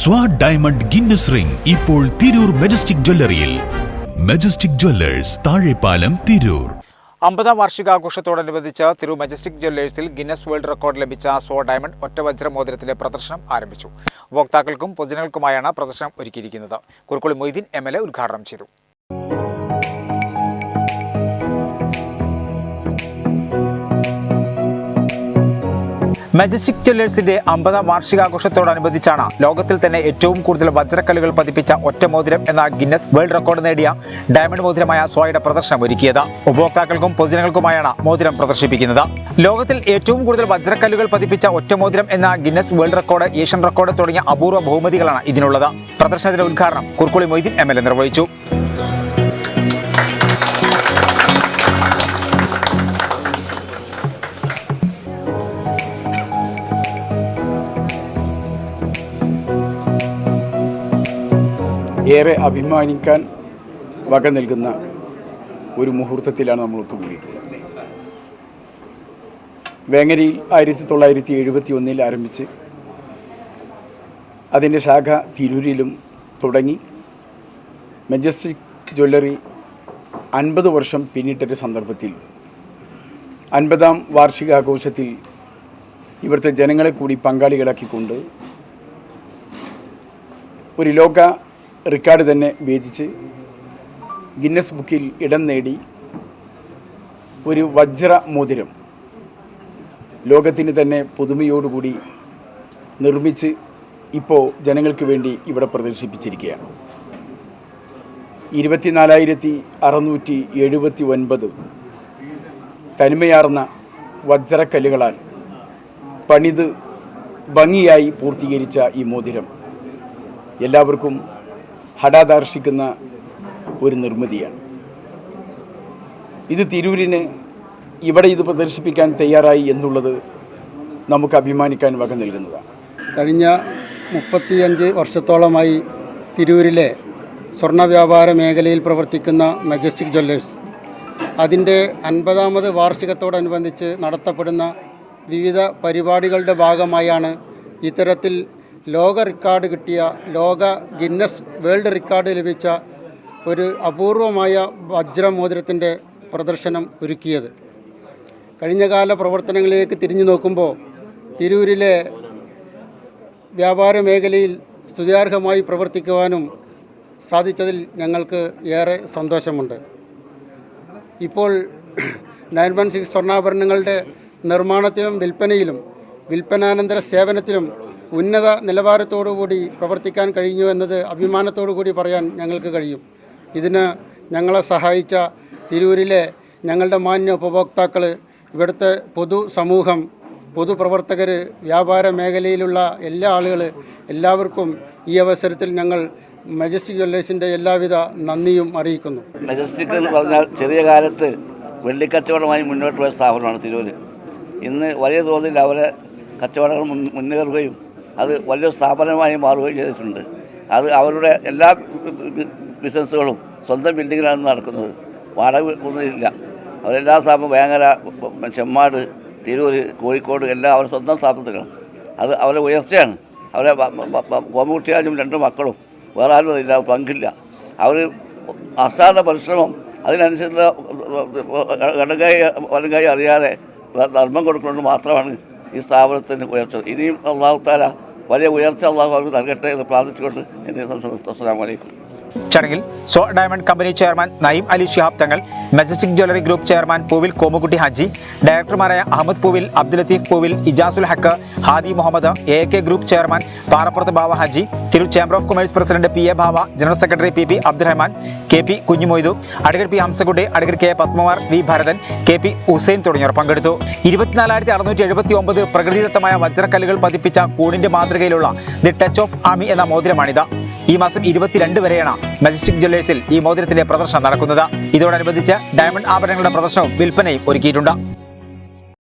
സ്വാഡ് diamond Guinness ring ഇപ്പോൾ Tirur majestic ജ്വല്ലറിയിൽ majestic jewellers Thazhepalam Tirur. അമ്പതാം വാർഷികാഘോഷത്തോടനുബന്ധിച്ച് തിരു മജസ്റ്റിക് ജ്വല്ലേഴ്സിൽ ഗിന്നസ് വേൾഡ് റെക്കോർഡ് ലഭിച്ച സോ ഡയമണ്ട് ഒറ്റവജ്ര മോതിരത്തിലെ പ്രദർശനം ആരംഭിച്ചു. ഉപഭോക്താക്കൾക്കും പൊതുജനങ്ങൾക്കുമായാണ് പ്രദർശനം ഒരുക്കിയിരിക്കുന്നത്. കുറുക്കുളി മൊയ്തീൻ എ ഉദ്ഘാടനം ചെയ്തു. മജസ്റ്റിക് ജ്വല്ലേഴ്സിന്റെ അമ്പതാം വാർഷികാഘോഷത്തോടനുബന്ധിച്ചാണ് ലോകത്തിൽ തന്നെ ഏറ്റവും കൂടുതൽ വജ്രക്കല്ലുകൾ പതിപ്പിച്ച ഒറ്റ മോതിരം എന്ന ഗിന്നസ് വേൾഡ് റെക്കോർഡ് നേടിയ ഡയമണ്ട് മോതിരമായ സോയുടെ പ്രദർശനം ഒരുക്കിയത് ഉപഭോക്താക്കൾക്കും പൊതുജനങ്ങൾക്കുമായാണ് മോതിരം പ്രദർശിപ്പിക്കുന്നത്. ലോകത്തിൽ ഏറ്റവും കൂടുതൽ വജ്രക്കല്ലുകൾ പതിപ്പിച്ച ഒറ്റ മോതിരം എന്ന Guinness world record Asian record തുടങ്ങിയ അപൂർവ ബഹുമതികളാണ് ഇതിനുള്ളത്. പ്രദർശനത്തിന്റെ ഉദ്ഘാടനം കുർക്കുളി മൊയ്തീൻ എം നിർവഹിച്ചു. ഏറെ അഭിമാനിക്കാൻ വക നൽകുന്ന ഒരു മുഹൂർത്തത്തിലാണ് നമ്മൾ ഒത്തുകൂടിയിട്ടുള്ളത്. വേങ്ങരയിൽ ആയിരത്തി തൊള്ളായിരത്തി എഴുപത്തി ഒന്നിൽ ആരംഭിച്ച് അതിന്റെ ശാഖ തിരൂരിലും തുടങ്ങി. മെജസ്റ്റിക് ജ്വല്ലറി അൻപത് വർഷം പിന്നിട്ടൊരു സന്ദർഭത്തിൽ അൻപതാം വാർഷികാഘോഷത്തിൽ ഇവിടുത്തെ ജനങ്ങളെ കൂടി പങ്കാളികളാക്കിക്കൊണ്ട് ഒരു ലോക റെക്കോർഡ് തന്നെ ഭേദിച്ച് ഗിന്നസ് ബുക്കിൽ ഇടം നേടി ഒരു വജ്ര മോതിരം. ലോകത്തിന് തന്നെ പുതുമയോടുകൂടി നിർമ്മിച്ച് ഇപ്പോൾ ജനങ്ങൾക്ക് വേണ്ടി ഇവിടെ പ്രദർശിപ്പിച്ചിരിക്കുകയാണ്. ഇരുപത്തിനാലായിരത്തി അറുന്നൂറ്റി എഴുപത്തി ഒൻപത് തനിമയാർന്ന വജ്രക്കല്ലുകളാൽ പണിത് ഭംഗിയായി പൂർത്തീകരിച്ച ഈ മോതിരം. എല്ലാവർക്കും ഹടാദർശിക്കുന്ന ഒരു നിർമ്മിതിയാണ്. ഇത് തിരൂരിന് ഇവിടെ ഇത് പ്രദർശിപ്പിക്കാൻ തയ്യാറായി എന്നുള്ളത് നമുക്ക് അഭിമാനിക്കാൻ വക നൽകുന്നതാണ്. കഴിഞ്ഞ മുപ്പത്തിയഞ്ച് വർഷത്തോളമായി തിരൂരിലെ സ്വർണ വ്യാപാര മേഖലയിൽ പ്രവർത്തിക്കുന്ന മജസ്റ്റിക് ജ്വല്ലേഴ്സ് അതിന്റെ അൻപതാമത് വാർഷികത്തോടനുബന്ധിച്ച് നടത്തപ്പെടുന്ന വിവിധ പരിപാടികളുടെ ഭാഗമായാണ് ഇത്തരത്തിൽ ലോക റെക്കോർഡ് കിട്ടിയ ലോക ഗിന്നസ് വേൾഡ് റെക്കോർഡ് ലഭിച്ച ഒരു അപൂർവമായ വജ്രമോതിരത്തിന്റെ പ്രദർശനം ഒരുക്കിയത്. കഴിഞ്ഞകാല പ്രവർത്തനങ്ങളിലേക്ക് തിരിഞ്ഞു നോക്കുമ്പോൾ തിരൂരിലെ വ്യാപാര മേഖലയിൽ സ്തുതിയാർഹമായി പ്രവർത്തിക്കുവാനും സാധിച്ചതിൽ ഞങ്ങൾക്ക് ഏറെ സന്തോഷമുണ്ട്. ഇപ്പോൾ നയൻ വൺ സിക്സ് സ്വർണാഭരണങ്ങളുടെ നിർമ്മാണത്തിലും വിൽപ്പനയിലും വിൽപ്പനാനന്തര സേവനത്തിലും ഉന്നത നിലവാരത്തോടുകൂടി പ്രവർത്തിക്കാൻ കഴിഞ്ഞു എന്നത് അഭിമാനത്തോടു കൂടി പറയാൻ ഞങ്ങൾക്ക് കഴിയും. ഇതിന് ഞങ്ങളെ സഹായിച്ച തിരൂരിലെ ഞങ്ങളുടെ മാന്യ ഉപഭോക്താക്കൾ ഇവിടുത്തെ പൊതു സമൂഹം പൊതുപ്രവർത്തകർ വ്യാപാര മേഖലയിലുള്ള എല്ലാ ആളുകൾ എല്ലാവർക്കും ഈ അവസരത്തിൽ ഞങ്ങൾ മജസ്റ്റിക് ജ്വല്ലേഴ്സിന്റെ എല്ലാവിധ നന്ദിയും അറിയിക്കുന്നു. മജസ്റ്റിക് എന്ന് പറഞ്ഞാൽ ചെറിയ കാലത്ത് വെള്ളിക്കച്ചവടമായി മുന്നോട്ട് പോയ സ്ഥാപനമാണ് തിരൂർ ഇന്ന് വലിയ തോതിൽ അവരെ കച്ചവടങ്ങൾ മുന്നേറുകയും അത് വലിയ സ്ഥാപനമായി മാറുകയും ചെയ്തിട്ടുണ്ട്. അത് അവരുടെ എല്ലാ ബിസിനസ്സുകളും സ്വന്തം ബിൽഡിങ്ങിലാണ് നടക്കുന്നത്. വാടക ഒന്നുമില്ല അവരെല്ലാ സ്ഥാപനം വേങ്ങര ചെമ്മാട് തിരൂർ കോഴിക്കോട് എല്ലാം അവരുടെ സ്വന്തം സ്ഥാപനത്തിലാണ്. അത് അവരുടെ ഉയർച്ചയാണ്. അവരെ കോമുട്ടിയാലും രണ്ട് മക്കളും. വേറെ ആരും അതില്ല പങ്കില്ല. അവർ അസാധ പരിശ്രമം അതിനനുസരിച്ചുള്ള ഇടകായി വലങ്കായി അറിയാതെ ധർമ്മം കൊടുക്കുന്നത് മാത്രമാണ് ഈ സ്ഥാപനത്തിന് ഉയർച്ച ഇനിയും അള്ളാഹുത്താല വലിയ ഉയർച്ച അള്ളാഹു അവർക്ക് നൽകട്ടെ എന്ന് പ്രാർത്ഥിച്ചുകൊണ്ട് എന്റെ അസ്സാം വലൈക്കും ചടങ്ങിൽ So diamond company chairman Naeem Ali Shihab Thangal majestic jewellery group chairman പൂവിൽ Komukutty Haji ഡയറക്ടർമാരായ Ahmed Poovil Abdul Latheef Poovil Ijazul Haq Hadi Muhammad A K group chairman Parappurath Bava Haji തിരു chamber of commerce president P A Bava general secretary P P Abdurahman K P Kunjumoythu advocate P Hamsakutty advocate K Padmakumar V Bharathan K P Hussain തുടങ്ങിയവർ പങ്കെടുത്തു. ഇരുപത്തിനാലായിരത്തി അറുന്നൂറ്റി എഴുപത്തി ഒമ്പത് പ്രകൃതിദത്തമായ വജ്രക്കല്ലുകൾ പതിപ്പിച്ച കൂടിന്റെ മാതൃകയിലുള്ള ദി ടച്ച് ഓഫ് ആമി എന്ന മോതിരമാണിത്. ഈ മാസം ഇരുപത്തിരണ്ട് വരെയാണ് മജസ്റ്റിക് ജ്വല്ലേഴ്സിൽ ഈ മോതിരത്തിന്റെ പ്രദർശനം നടക്കുന്നത്. ഇതോടനുബന്ധിച്ച് ഡയമണ്ട് ആഭരണങ്ങളുടെ പ്രദർശനവും വിൽപ്പനയും ഒരുക്കിയിട്ടുണ്ട്.